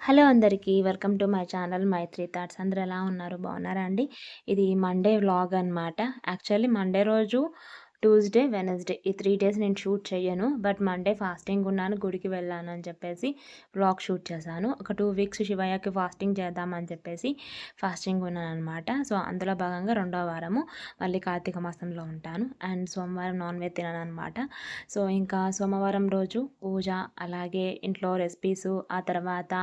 Hello అందరికీ welcome to my channel Maithri thoughts. అందరు ఎలా ఉన్నారు? బాగున్నారా అండి? ఇది మండే వ్లాగ్ అనమాట యాక్చువల్లీ మండే రోజు ట్యూస్డే వెనస్డే ఈ త్రీ డేస్ నేను షూట్ చేయను బట్ మండే ఫాస్టింగ్ ఉన్నాను గుడికి వెళ్ళాను అని చెప్పేసి బ్లాగ్ షూట్ చేశాను. ఒక టూ వీక్స్ శివయ్యకి ఫాస్టింగ్ చేద్దామని చెప్పేసి ఫాస్టింగ్ ఉన్నాను అనమాట సో అందులో భాగంగా రెండో వారము మళ్ళీ కార్తీక మాసంలో ఉంటాను. అండ్ సోమవారం నాన్ వెజ్ తినాను అనమాట సో ఇంకా సోమవారం రోజు పూజ అలాగే ఇంట్లో రెసిపీస్ ఆ తర్వాత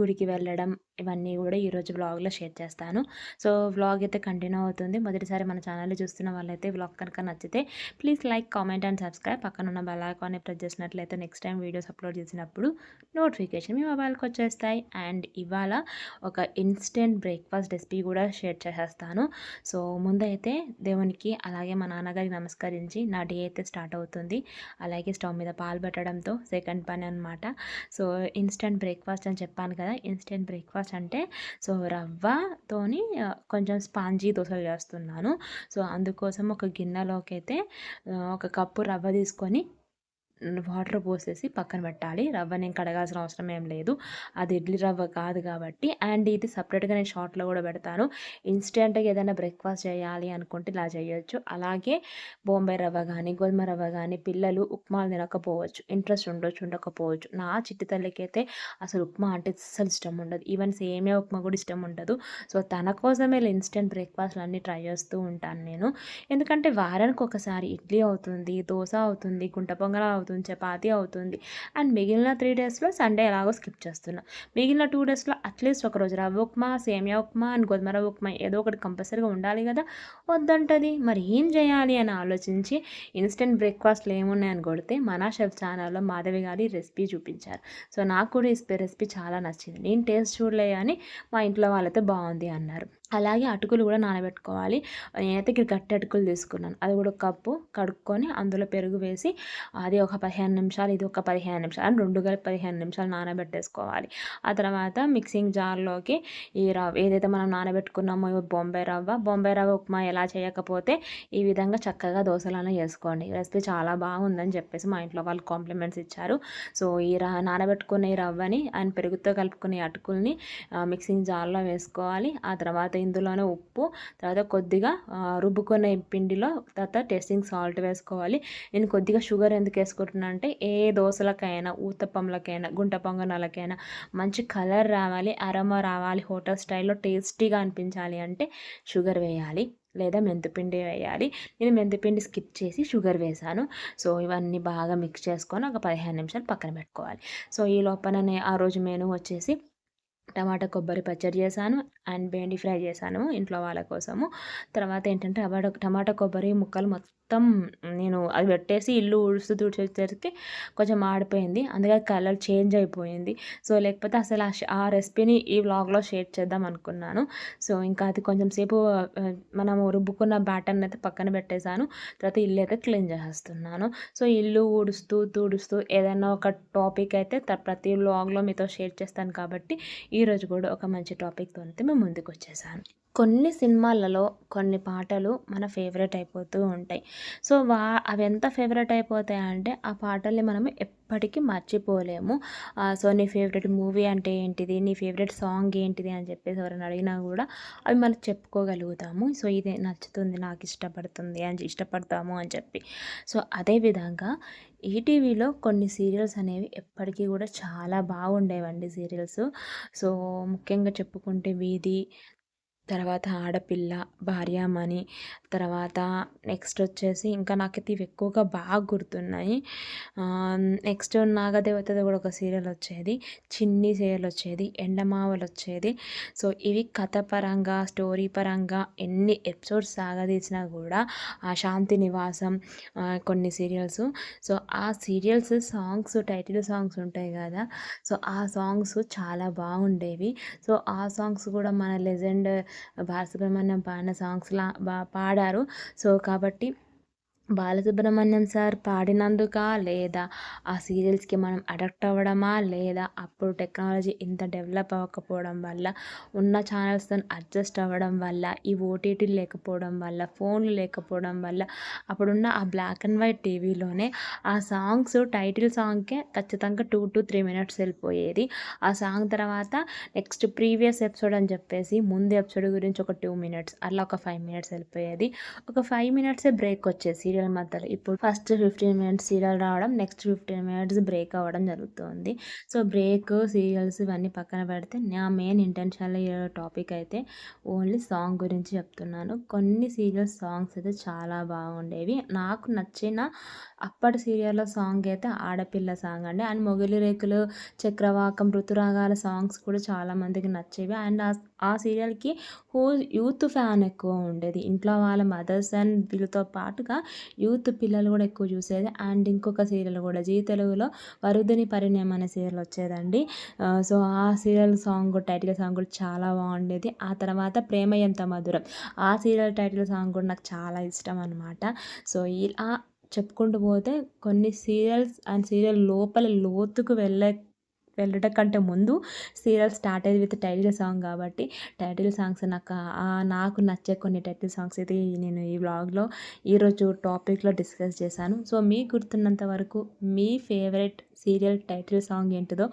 గుడికి వెళ్ళడం ఇవన్నీ కూడా ఈరోజు వ్లాగ్లో షేర్ చేస్తాను. సో వ్లాగ్ అయితే కంటిన్యూ అవుతుంది. మొదటిసారి మన ఛానల్ చూస్తున్న వాళ్ళైతే వ్లాగ్ కనుక నచ్చితే please like comment and subscribe. పక్కన ఉన్న బెల్ ఐకాన్ని ప్రెస్ చేసినట్లయితే నెక్స్ట్ టైం వీడియోస్ అప్లోడ్ చేసినప్పుడు నోటిఫికేషన్ మీ మొబైల్కి వచ్చేస్తాయి. అండ్ ఇవాళ ఒక ఇన్స్టెంట్ బ్రేక్ఫాస్ట్ రెసిపీ కూడా షేర్ చేసేస్తాను. సో ముందైతే దేవునికి అలాగే మా నాన్నగారికి నమస్కరించి నా డే అయితే స్టార్ట్ అవుతుంది. అలాగే స్టవ్ మీద పాలు పెట్టడంతో సెకండ్ పని అనమాట సో ఇన్స్టెంట్ బ్రేక్ఫాస్ట్ అని చెప్పాను కదా ఇన్స్టెంట్ బ్రేక్ఫాస్ట్ అంటే సో రవ్వతోని కొంచెం స్పాంజీ దోశలు చేస్తున్నాను. సో అందుకోసం ఒక గిన్నెలోకి అయితే ఒక కప్పు రవ్వ తీసుకొని వాటర్ పోసేసి పక్కన పెట్టాలి. రవ్వ నేను కడగాల్సిన అవసరం ఏం లేదు. అది ఇడ్లీ రవ్వ కాదు కాబట్టి. అండ్ ఇది సపరేట్గా నేను షార్ట్లో కూడా పెడతాను. ఇన్స్టెంట్గా ఏదైనా బ్రేక్ఫాస్ట్ చేయాలి అనుకుంటే ఇలా చేయొచ్చు. అలాగే బొంబాయి రవ్వ కానీ గోధుమ రవ్వ కానీ పిల్లలు ఉప్మా తినకపోవచ్చు. ఇంట్రెస్ట్ ఉండొచ్చు ఉండకపోవచ్చు. నా చిట్టి తల్లికైతే అసలు ఉప్మా అంటే అసలు ఇష్టం ఉండదు. ఈవెన్ సేమే ఉప్మా కూడా ఇష్టం ఉండదు. సో తన కోసమే ఇన్స్టెంట్ బ్రేక్ఫాస్ట్లు అన్నీ ట్రై చేస్తూ ఉంటాను నేను. ఎందుకంటే వారానికి ఒకసారి ఇడ్లీ అవుతుంది దోశ అవుతుంది గుంట పొంగల అవుతుంది. అవుతుంది చపాతి అవుతుంది. అండ్ మిగిలిన త్రీ డేస్లో సండే ఎలాగో స్కిప్ చేస్తున్నా. మిగిలిన టూ డేస్లో అట్లీస్ట్ ఒకరోజు రవ్వ ఉప్మా సేమియా ఉప్మా అండ్ గోధుమ రవ్వ ఉప్మా ఏదో ఒకటి కంపల్సరీగా ఉండాలి కదా. వద్దంటది. మరి ఏం చేయాలి అని ఆలోచించి ఇన్స్టెంట్ బ్రేక్ఫాస్ట్లు ఏమున్నాయని కొడితే మనా షెఫ్ ఛానల్లో మాధవి గారి రెసిపీ చూపించారు. సో నాకు కూడా ఈ రెసిపీ చాలా నచ్చింది. నేను టేస్ట్ చూడలే అని మా ఇంట్లో వాళ్ళతో బాగుంది అన్నారు. అలాగే అటుకులు కూడా నానబెట్టుకోవాలి. నేనైతే ఇక్కడ గట్టి అటుకులు తీసుకున్నాను. అది కూడా కప్పు కడుక్కొని అందులో పెరుగు వేసి అది ఒక పదిహేను నిమిషాలు ఇది ఒక పదిహేను నిమిషాలు రెండు కలిపి పదిహేను నిమిషాలు నానబెట్టేసుకోవాలి. ఆ తర్వాత మిక్సింగ్ జార్లోకి ఈ రవ్వ ఏదైతే మనం నానబెట్టుకున్నామో బొంబాయి రవ్వ బొంబాయి రవ్వ ఉప్మా ఎలా చేయకపోతే ఈ విధంగా చక్కగా దోశలను చేసుకోండి. రెసిపీ చాలా బాగుందని చెప్పేసి మా ఇంట్లో వాళ్ళు కాంప్లిమెంట్స్ ఇచ్చారు. సో ఈ ర నానబెట్టుకునే ఈ రవ్వని ఆయన పెరుగుతో కలుపుకునే అటుకుల్ని మిక్సింగ్ జార్లో వేసుకోవాలి. ఆ తర్వాత ఇందులోనే ఉప్పు తర్వాత కొద్దిగా రుబ్బుకున్న పిండిలో తర్వాత టేస్టింగ్ సాల్ట్ వేసుకోవాలి. నేను కొద్దిగా షుగర్ ఎందుకు వేసుకుంటున్నా అంటే ఏ దోశలకైనా ఊతప్పంలకైనా గుంట పొంగనాలకైనా మంచి కలర్ రావాలి అరమ రావాలి హోటల్ స్టైల్లో టేస్టీగా అనిపించాలి అంటే షుగర్ వేయాలి లేదా మెంతిపిండి వేయాలి. నేను మెంతిపిండి స్కిప్ చేసి షుగర్ వేసాను సో ఇవన్నీ బాగా మిక్స్ చేసుకొని ఒక పదిహేను నిమిషాలు పక్కన పెట్టుకోవాలి. సో ఈ లోపల ఆ రోజు మెనూ వచ్చేసి టమాటా కొబ్బరి పచ్చడి చేశాను. అండ్ బెండి ఫ్రై చేశాను ఇంట్లో వాళ్ళ కోసము. తర్వాత ఏంటంటే టమాటా టమాటా కొబ్బరి ముక్కలు మొత్తం మొత్తం నేను అది పెట్టేసి ఇల్లు ఊడుస్తూ తుడిచేసరికి కొంచెం మాడిపోయింది. అందుకే కలర్ చేంజ్ అయిపోయింది. సో లేకపోతే అసలు ఆ రెసిపీని ఈ వ్లాగ్లో షేర్ చేద్దాం అనుకున్నాను. సో ఇంకా అది కొంచెం సేపు మనము రుబ్బుకున్న బ్యాటర్ని అయితే పక్కన పెట్టేశాను. తర్వాత ఇల్లు అయితే క్లీన్ చేసేస్తున్నాను. సో ఇల్లు ఊడుస్తూ తుడుస్తూ ఏదైనా ఒక టాపిక్ అయితే ప్రతి వ్లాగ్లో మీతో షేర్ చేస్తాను కాబట్టి ఈరోజు కూడా ఒక మంచి టాపిక్తో అయితే మేము ముందుకు వచ్చేసాను కొన్ని సినిమాలలో కొన్ని పాటలు మన ఫేవరెట్ అయిపోతూ ఉంటాయి. సో వా అవి ఎంత ఫేవరెట్ అయిపోతాయి అంటే ఆ పాటల్ని మనం ఎప్పటికీ మర్చిపోలేము. సో నీ ఫేవరెట్ మూవీ అంటే ఏంటిది? నీ ఫేవరెట్ సాంగ్ ఏంటిది? అని చెప్పేసి ఎవరైనా అడిగినా కూడా అవి మనం చెప్పుకోగలుగుతాము. సో ఇది నచ్చుతుంది నాకు ఇష్టపడుతుంది అని ఇష్టపడతాము అని చెప్పి. సో అదేవిధంగా ఈటీవీలో కొన్ని సీరియల్స్ అనేవి ఎప్పటికీ కూడా చాలా బాగుండేవండి సీరియల్స్. సో ముఖ్యంగా చెప్పుకుంటే వీధి తర్వాత ఆడపిల్ల భార్యామణి తర్వాత నెక్స్ట్ వచ్చేసి ఇంకా నాకైతే ఇవి ఎక్కువగా బాగా గుర్తున్నాయి. నెక్స్ట్ నాగదేవతది కూడా ఒక సీరియల్ వచ్చేది. చిన్ని సీరియల్ వచ్చేది. ఎండమావలు వచ్చేది. సో ఇవి కథ పరంగా స్టోరీ పరంగా ఎన్ని ఎపిసోడ్స్ సాగదీసినా కూడా ఆ శాంతి నివాసం కొన్ని సీరియల్స్. సో ఆ సీరియల్స్ సాంగ్స్ టైటిల్ సాంగ్స్ ఉంటాయి కదా. సో ఆ సాంగ్స్ చాలా బాగుండేవి. సో ఆ సాంగ్స్ కూడా మన లెజెండ్ బాలసుబ్రహ్మణ్యం పాడిన సాంగ్స్లా బా పాడారు. సో కాబట్టి బాలసుబ్రహ్మణ్యం సార్ పాడినందుక లేదా ఆ సీరియల్స్కి మనం అడక్ట్ అవ్వడమా లేదా అప్పుడు టెక్నాలజీ ఇంత డెవలప్ అవ్వకపోవడం వల్ల ఉన్న ఛానల్స్తో అడ్జస్ట్ అవ్వడం వల్ల ఈ ఓటీటీలు లేకపోవడం వల్ల ఫోన్లు లేకపోవడం వల్ల అప్పుడున్న ఆ బ్లాక్ అండ్ వైట్ టీవీలోనే ఆ సాంగ్స్ టైటిల్ సాంగ్కే ఖచ్చితంగా టూ టు త్రీ మినిట్స్ వెళ్ళిపోయేది. ఆ సాంగ్ తర్వాత నెక్స్ట్ ప్రీవియస్ ఎపిసోడ్ అని చెప్పేసి ముందు ఎపిసోడ్ గురించి ఒక టూ మినిట్స్ అలా ఒక ఫైవ్ మినిట్స్ వెళ్ళిపోయేది. ఒక ఫైవ్ మినిట్సే బ్రేక్ వచ్చేసి సీరియల్ మధ్యలో ఇప్పుడు ఫస్ట్ ఫిఫ్టీన్ మినిట్స్ సీరియల్ రావడం నెక్స్ట్ ఫిఫ్టీన్ మినిట్స్ బ్రేక్ అవ్వడం జరుగుతుంది. సో బ్రేక్ సీరియల్స్ ఇవన్నీ పక్కన పెడితే నా మెయిన్ ఇంటెన్షనల్ టాపిక్ అయితే ఓన్లీ సాంగ్ గురించి చెప్తున్నాను. కొన్ని సీరియల్స్ సాంగ్స్ అయితే చాలా బాగుండేవి. నాకు నచ్చిన అప్పటి సీరియల్లో సాంగ్ అయితే ఆడపిల్ల సాంగ్ అండి. అండ్ మొగిలి రేకులు చక్రవాకం ఋతురాగాల సాంగ్స్ కూడా చాలామందికి నచ్చేవి. అండ్ ఆ సీరియల్కి హూ యూత్ ఫ్యాన్ ఎక్కువ ఉండేది. ఇంట్లో వాళ్ళ మదర్స్ అండ్ వీళ్ళతో పాటుగా యూత్ పిల్లలు కూడా ఎక్కువ చూసేది. అండ్ ఇంకొక సీరియల్ కూడా జీ తెలుగులో వరుదని పరిణయం అనే సీరియల్ వచ్చేదండి. సో ఆ సీరియల్ సాంగ్ టైటిల్ సాంగ్ కూడా చాలా బాగుండేది. ఆ తర్వాత ప్రేమ ఎంత మధురం. ఆ సీరియల్ టైటిల్ సాంగ్ కూడా నాకు చాలా ఇష్టం అనమాట సో ఇలా చెప్పుకుంటూ పోతే కొన్ని సీరియల్స్ అండ్ సీరియల్ లోపల లోతుకు వెళ్ళే వెళ్ళడం కంటే ముందు సీరియల్ స్టార్ట్ అయ్యేది విత్ టైటిల్ సాంగ్ కాబట్టి టైటిల్ సాంగ్స్ నాకు నాకు నచ్చే కొన్ని టైటిల్ సాంగ్స్ అయితే నేను ఈ వ్లాగ్లో ఈరోజు టాపిక్లో డిస్కస్ చేశాను. సో మీకు గుర్తున్నంత వరకు మీ ఫేవరెట్ సీరియల్ టైటిల్ సాంగ్ ఏంటిదో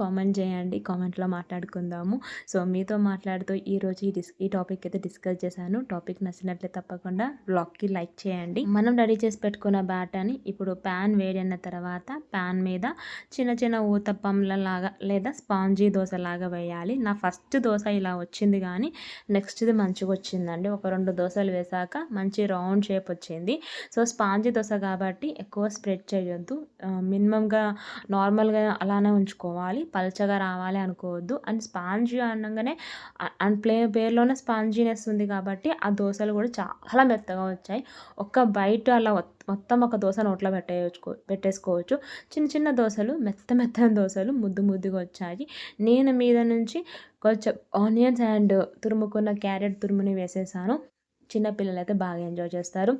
కామెంట్ చేయండి కామెంట్లో మాట్లాడుకుందాము. సో మీతో మాట్లాడుతూ ఈరోజు ఈ డిస్ ఈ టాపిక్ అయితే డిస్కస్ చేశాను. టాపిక్ నచ్చినట్లే తప్పకుండా బ్లాగ్కి లైక్ చేయండి. మనం రెడీ చేసి పెట్టుకున్న బ్యాటర్ని ఇప్పుడు ప్యాన్ వేడైన తర్వాత ప్యాన్ మీద చిన్న చిన్న ఊతప్పంలలాగా లేదా స్పాంజీ దోశలాగా వేయాలి. నా ఫస్ట్ దోశ ఇలా వచ్చింది కానీ నెక్స్ట్ది మంచిగా వచ్చిందండి. ఒక రెండు దోశలు వేసాక మంచి రౌండ్ షేప్ వచ్చింది. సో స్పాంజీ దోశ కాబట్టి ఎక్కువ స్ప్రెడ్ చేయొద్దు. మినిమంగా నార్మల్గా అలానే ఉంచుకోవాలి. పల్చగా రావాలి అనుకోవద్దు. అండ్ స్పాంజీ అనగానే అండ్ ప్లే పేర్లోనే స్పాంజీనెస్ ఉంది కాబట్టి ఆ దోశలు కూడా చాలా మెత్తగా వచ్చాయి. ఒక్క బయట అలా మొత్తం ఒక దోశ నోట్లో పెట్టేయచ్చు పెట్టేసుకోవచ్చు. చిన్న చిన్న దోశలు మెత్త మెత్తని దోశలు ముద్దు ముద్దుగా వచ్చాయి. నేను మీద నుంచి కొంచెం ఆనియన్స్ అండ్ తురుముకున్న క్యారెట్ తురుముని వేసేసాను. చిన్నపిల్లలు అయితే బాగా ఎంజాయ్ చేస్తారు.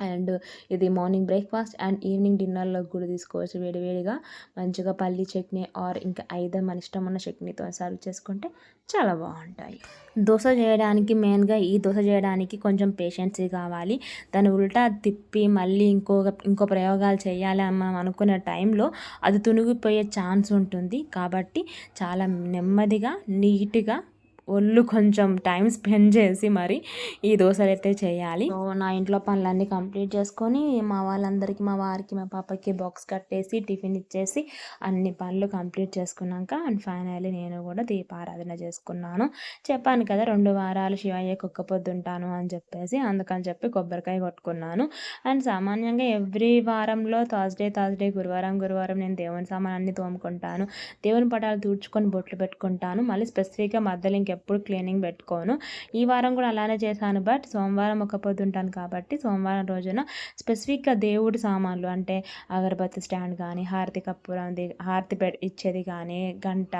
అండ్ ఇది మార్నింగ్ బ్రేక్ఫాస్ట్ అండ్ ఈవినింగ్ డిన్నర్లో కూడా తీసుకోవచ్చు వేడివేడిగా. మంచిగా పల్లి చట్నీ ఆర్ ఇంకా ఐదో మన ఇష్టం ఉన్న చట్నీతో సర్వ్ చేసుకుంటే చాలా బాగుంటాయి. దోశ చేయడానికి మెయిన్గా ఈ దోశ చేయడానికి కొంచెం పేషెన్సీ కావాలి. దాన్ని ఉల్టా తిప్పి మళ్ళీ ఇంకొక ఇంకో ప్రయోగాలు చేయాలి అని మనం అనుకునే టైంలో అది తునిగిపోయే ఛాన్స్ ఉంటుంది. కాబట్టి చాలా నెమ్మదిగా నీట్గా ఒళ్ళు కొంచెం టైం స్పెండ్ చేసి మరి ఈ దోశలు అయితే చేయాలి. సో నా ఇంట్లో పనులన్నీ కంప్లీట్ చేసుకొని మా వాళ్ళందరికీ మా వారికి మా పాపకి బాక్స్ కట్టేసి టిఫిన్ ఇచ్చేసి అన్ని పనులు కంప్లీట్ చేసుకున్నాక అండ్ ఫైనల్లీ నేను కూడా దీపారాధన చేసుకున్నాను. చెప్పాను కదా రెండు వారాలు శివయ్య కుక్క పొద్దుంటాను అని చెప్పేసి అందుకని చెప్పి కొబ్బరికాయ కొట్టుకున్నాను. అండ్ సామాన్యంగా ఎవ్రీ వారంలో థర్స్డే థర్స్డే గురువారం గురువారం నేను దేవుని సామాన్ తోముకుంటాను. దేవుని పటాలు తూడ్చుకొని బొట్లు పెట్టుకుంటాను. మళ్ళీ స్పెసిఫిక్గా మధ్యలో ఇంకెప్పుడు ఎప్పుడు క్లీనింగ్ పెట్టుకోను. ఈ వారం కూడా అలానే చేశాను. బట్ సోమవారం ఒక పొద్దు ఉంటాను కాబట్టి సోమవారం రోజున స్పెసిఫిక్గా దేవుడి సామాన్లు అంటే అగరబత్తి స్టాండ్ కానీ హారతి కప్పురం హారతి ఇచ్చేది కానీ గంట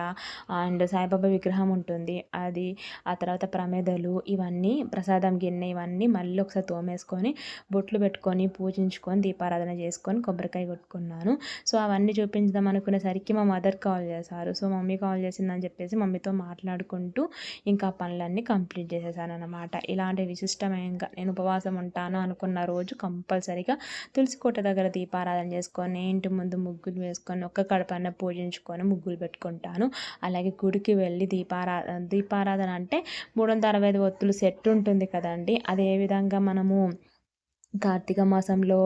అండ్ సాయిబాబా విగ్రహం ఉంటుంది. అది ఆ తర్వాత ప్రమేదలు ఇవన్నీ ప్రసాదం గిన్నె ఇవన్నీ మళ్ళీ ఒకసారి తోమేసుకొని బొట్లు పెట్టుకొని పూజించుకొని దీపారాధన చేసుకొని కొబ్బరికాయ కొట్టుకున్నాను. సో అవన్నీ చూపించదాం అనుకునేసరికి మా మదర్ కాల్ చేశారు. సో మమ్మీ కాల్ చేసిందని చెప్పేసి మమ్మీతో మాట్లాడుకుంటూ ఇంకా పనులన్నీ కంప్లీట్ చేసేసాను అనమాట ఇలాంటి విశిష్టమైన నేను ఉపవాసం ఉంటాను అనుకున్న రోజు కంపల్సరీగా తులసికోట దగ్గర దీపారాధన చేసుకొని ఇంటి ముందు ముగ్గులు వేసుకొని ఒక్క కడపన్న పూజించుకొని ముగ్గులు పెట్టుకుంటాను. అలాగే గుడికి వెళ్ళి దీపారా దీపారాధన అంటే మూడు వందల అరవై ఐదు ఒత్తులు సెట్ ఉంటుంది కదండి అదే విధంగా మనము కార్తీక మాసంలో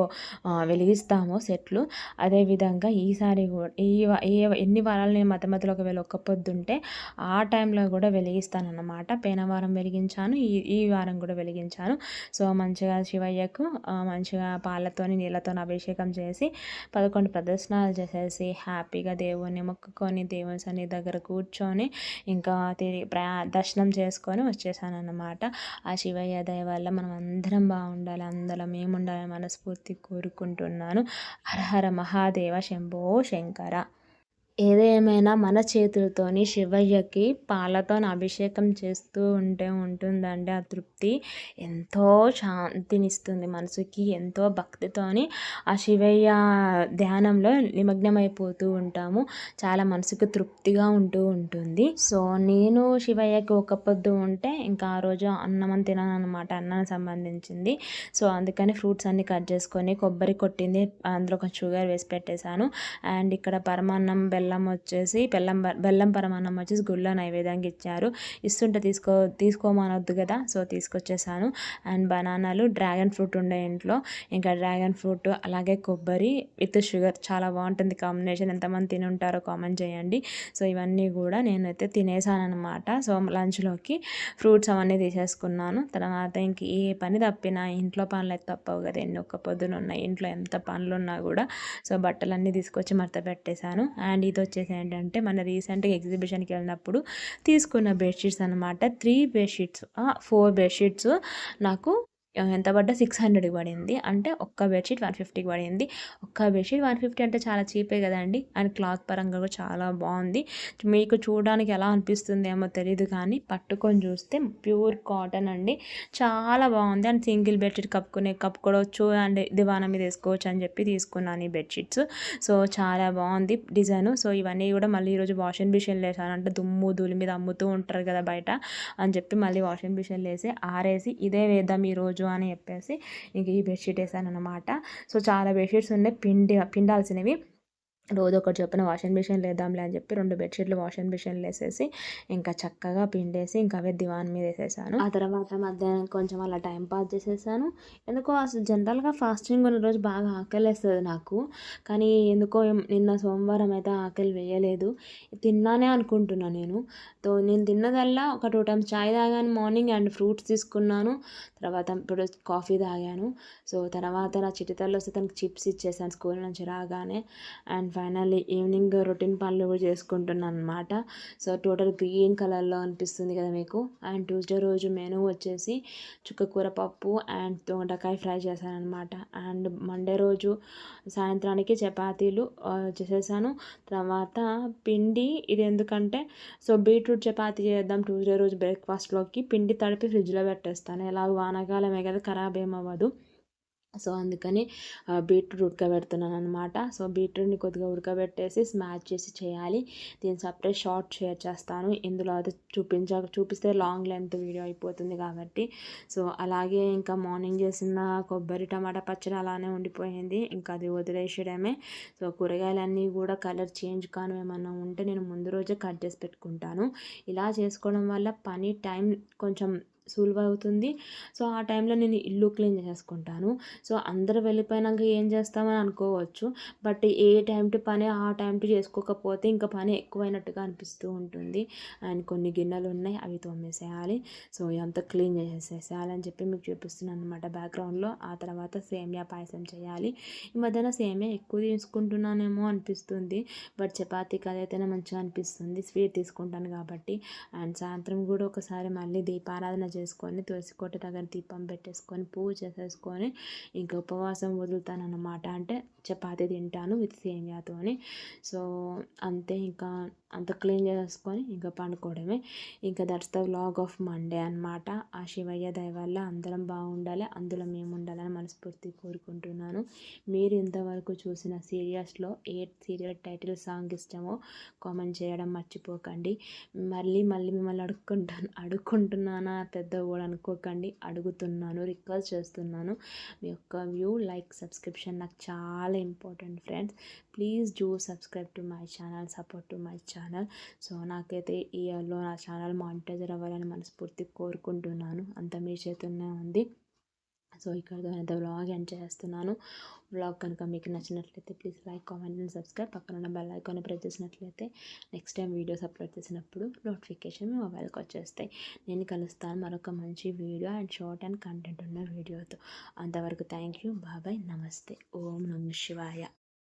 వెలిగిస్తామో సెట్లు. అదేవిధంగా ఈసారి కూడా ఈ ఏ ఎన్ని వారాలు నేను మధ్య మధ్యలో ఒకవేళ ఒక్క పొద్దుంటే ఆ టైంలో కూడా వెలిగిస్తాను అన్నమాట పేనవారం వెలిగించాను ఈ ఈ వారం కూడా వెలిగించాను. సో మంచిగా శివయ్యకు మంచిగా పాలతోని నీళ్ళతో అభిషేకం చేసి పదకొండు ప్రదర్శనాలు చేసేసి హ్యాపీగా దేవుణ్ణి మొక్కుకొని దేవుని సన్ని దగ్గర కూర్చొని ఇంకా తిరిగి ప్రయా దర్శనం చేసుకొని వచ్చేసాను అన్నమాట ఆ శివయ్య దయ వల్ల మనం అందరం బాగుండాలి అందరం మేము ఉండాలని మనస్ఫూర్తి కోరుకుంటున్నాను. హరహర మహాదేవ శంభో శంకర. ఏదేమైనా మన చేతులతోని శివయ్యకి పాలతో అభిషేకం చేస్తూ ఉంటే ఉంటుందండి ఆ తృప్తి. ఎంతో శాంతినిస్తుంది మనసుకి ఎంతో భక్తితోని ఆ శివయ్య ధ్యానంలో నిమగ్నమైపోతూ ఉంటాము. చాలా మనసుకు తృప్తిగా ఉంటూ ఉంటుంది. సో నేను శివయ్యకి ఒక పొద్దు ఉంటే ఇంకా ఆ రోజు అన్నం తినను అనమాట అన్నానికి సంబంధించింది. సో అందుకని ఫ్రూట్స్ అన్ని కట్ చేసుకొని కొబ్బరి కొట్టింది అందులో కొంచెం షుగర్ వేసి పెట్టేశాను. అండ్ ఇక్కడ పరమాన్నం బెల్లం బెల్లం వచ్చేసి బెల్లం బెల్లం పరమాన్నం వచ్చేసి గుళ్ళ నైవేద్యంగా ఇచ్చారు. ఇస్తుంటే తీసుకో తీసుకోమనొద్దు కదా సో తీసుకొచ్చేసాను. అండ్ బనానాలు డ్రాగన్ ఫ్రూట్ ఉండే ఇంట్లో. ఇంకా డ్రాగన్ ఫ్రూట్ అలాగే కొబ్బరి విత్ షుగర్ చాలా బాగుంటుంది కాంబినేషన్. ఎంతమంది తిని ఉంటారో కామెంట్ చేయండి. సో ఇవన్నీ కూడా నేనైతే తినేసాను అనమాట సో లంచ్లోకి ఫ్రూట్స్ అవన్నీ తీసేసుకున్నాను. తర్వాత ఇంక ఏ పని తప్పినా ఇంట్లో పనులు అయితే తప్పవు కదా. ఎన్ని ఒక్క పొద్దున ఉన్నాయి ఇంట్లో ఎంత పనులు ఉన్నా కూడా. సో బట్టలన్నీ తీసుకొచ్చి మడత పెట్టేశాను. అండ్ ఇది వచ్చేసి ఏంటంటే మన రీసెంట్గా ఎగ్జిబిషన్కి వెళ్ళినప్పుడు తీసుకున్న బెడ్షీట్స్ అనమాట త్రీ బెడ్షీట్స్ ఫోర్ బెడ్షీట్స్ నాకు ఎంత పడ్డా సిక్స్ హండ్రెడ్కి పడింది. అంటే ఒక్క బెడ్షీట్ వన్ ఫిఫ్టీకి పడింది. ఒక్క బెడ్షీట్ వన్ ఫిఫ్టీ అంటే చాలా చీపే కదండి. అండ్ క్లాత్ పరంగా కూడా చాలా బాగుంది. మీకు చూడడానికి ఎలా అనిపిస్తుంది ఏమో తెలియదు కానీ పట్టుకొని చూస్తే ప్యూర్ కాటన్ అండి. చాలా బాగుంది. అండ్ సింగిల్ బెడ్షీట్ కప్పుకునే కప్పుకోవచ్చు అండ్ దివానా మీద వేసుకోవచ్చు అని చెప్పి తీసుకున్నాను ఈ బెడ్షీట్స్. సో చాలా బాగుంది డిజైన్. సో ఇవన్నీ కూడా మళ్ళీ ఈరోజు వాషింగ్ మిషన్ వేసాను అంటే దుమ్ము ధూళి మీద అమ్ముతూ ఉంటారు కదా బయట అని చెప్పి మళ్ళీ వాషింగ్ మిషన్ వేసి ఆరేసి ఇదే వేద్దాం ఈరోజు రోజు అని చెప్పేసి ఇంక ఈ బెడ్షీట్ వేసాను అనమాట సో చాలా బెడ్షీట్స్ ఉన్నాయి. పిండి పిండాల్సినవి. రోజు ఒకటి చొప్పున వాషింగ్ మిషన్ లేదాంలే అని చెప్పి రెండు బెడ్షీట్లు వాషింగ్ మిషన్లు వేసేసి ఇంకా చక్కగా పిండేసి ఇంకా అవే దివాన్ మీద వేసేసాను. ఆ తర్వాత మధ్యాహ్నం కొంచెం అలా టైం పాస్ చేసేసాను. ఎందుకో అసలు జనరల్గా ఫాస్టింగ్ ఉన్న రోజు బాగా ఆకలి వేస్తుంది నాకు. కానీ ఎందుకో నిన్న సోమవారం అయితే ఆకలి వేయలేదు. తిన్నానే అనుకుంటున్నాను నేను. తో నేను తిన్నదల్లా ఒక టూ టైమ్స్ చాయ్ తాగాను మార్నింగ్ అండ్ ఫ్రూట్స్ తీసుకున్నాను. తర్వాత ఇప్పుడు కాఫీ తాగాను. సో తర్వాత నా చిటితల్లో వస్తే తనకి చిప్స్ ఇచ్చేసాను స్కూల్ నుంచి రాగానే. అండ్ ఫైనల్లీ ఈవినింగ్ రొటీన్ పనులు కూడా చేసుకుంటున్నాను అనమాట సో టోటల్ గ్రీన్ కలర్లో అనిపిస్తుంది కదా మీకు. అండ్ ట్యూస్డే రోజు మెనూ వచ్చేసి చుక్కకూర పప్పు అండ్ దొండకాయ ఫ్రై చేశాను అనమాట అండ్ మండే రోజు సాయంత్రానికి చపాతీలు చేసేసాను. తర్వాత పిండి ఇది ఎందుకంటే సో బీట్రూట్ చపాతి చేద్దాం ట్యూస్డే రోజు బ్రేక్ఫాస్ట్లోకి. పిండి తడిపి ఫ్రిడ్జ్లో పెట్టేస్తాను. ఎలాగో వానాకాలమే కదా ఖరాబ్ ఏమవ్వదు. సో అందుకని బీట్రూట్ ఉడకబెడుతున్నాను అనమాట సో బీట్రూట్ని కొద్దిగా ఉడకబెట్టేసి స్మాచ్ చేసి చేయాలి. దీన్ని సపరేట్ షార్ట్ షేర్ చేస్తాను. ఇందులో అయితే చూపించ చూపిస్తే లాంగ్ లెంత్ వీడియో అయిపోతుంది కాబట్టి. సో అలాగే ఇంకా మార్నింగ్ చేసిన కొబ్బరి టమాటా పచ్చడి అలానే ఉండిపోయింది. ఇంకా అది వదిలేసడమే సో కూరగాయలన్నీ కూడా కలర్ చేంజ్ కాను ఏమన్నా ఉంటే నేను ముందు రోజే కట్ చేసి పెట్టుకుంటాను. ఇలా చేసుకోవడం వల్ల పని టైం కొంచెం సులువు అవుతుంది సో ఆ టైంలో నేను ఇల్లు క్లీన్ చేసుకుంటాను సో అందరు వెళ్ళిపోయినాక ఏం చేస్తామని అనుకోవచ్చు. బట్ ఏ టైం టు పని ఆ టైం టు చేసుకోకపోతే ఇంకా పని ఎక్కువైనట్టుగా అనిపిస్తూ ఉంటుంది. అండ్ కొన్ని గిన్నెలు ఉన్నాయి అవి తోమేసేయాలి. సో ఎంత క్లీన్ చేసేసేయాలని చెప్పి మీకు చూపిస్తున్నాను అనమాట బ్యాక్గ్రౌండ్లో. ఆ తర్వాత సేమియా పాయసం చేయాలి. ఈ మధ్యన సేమియా ఎక్కువ తీసుకుంటున్నానేమో అనిపిస్తుంది. బట్ చపాతీకి అదైతేనే మంచిగా అనిపిస్తుంది. స్వీట్ తీసుకుంటాను కాబట్టి. అండ్ సాయంత్రం కూడా ఒకసారి మళ్ళీ దీపారాధన చేసుకొని తులసి కొట్ట దగ్గర దీపం పెట్టేసుకొని పూజ చేసేసుకొని ఇంకా ఉపవాసం వదులుతానన్నమాట. అంటే చపాతి తింటాను విత్ సేమియాతోని. సో అంతే ఇంకా అంత క్లీన్ చేసుకొని ఇంకా పండుకోవడమే. ఇంకా that's the vlog of Monday అనమాట ఆ శివయ్య దయ వల్ల అందరం బాగుండాలి అందులో మేము ఉండాలని మనస్ఫూర్తి కోరుకుంటున్నాను. మీరు ఇంతవరకు చూసిన సీరియల్స్లో ఏ సీరియల్ టైటిల్ సాంగ్ ఇష్టమో కామెంట్ చేయడం మర్చిపోకండి. మళ్ళీ మళ్ళీ మిమ్మల్ని అడుక్కుంటాను అడుక్కుంటున్నానా పెద్ద కూడా అనుకోకండి. అడుగుతున్నాను రిక్వెస్ట్ చేస్తున్నాను. మీ యొక్క వ్యూ లైక్ సబ్స్క్రిప్షన్ నాకు చాలా important friends please do subscribe to my channel support to my channel so నాకైతే ఈ ఇయర్లో నా ఛానల్ మానిటైజర్ అవ్వాలని మనస్ఫూర్తి కోరుకుంటున్నాను. అంత మీ చేతుల్లోనే ఉంది. సో ఇక్కడ అయితే వ్లాగ్ ఎండ్ చేస్తున్నాను. వ్లాగ్ కనుక మీకు నచ్చినట్లయితే please like comment and subscribe పక్కన ఉన్న బెల్ ఐకాన్ ప్రెస్ చేసినట్లయితే నెక్స్ట్ టైం వీడియోస్ అప్లోడ్ చేసినప్పుడు నోటిఫికేషన్ మీ మొబైల్కి వచ్చేస్తాయి. నేను కలుస్తాను మరొక మంచి video and short and content ఉన్న వీడియోతో అంతవరకు థ్యాంక్ యూ బాబాయ్ నమస్తే ఓం నమ శివాయ.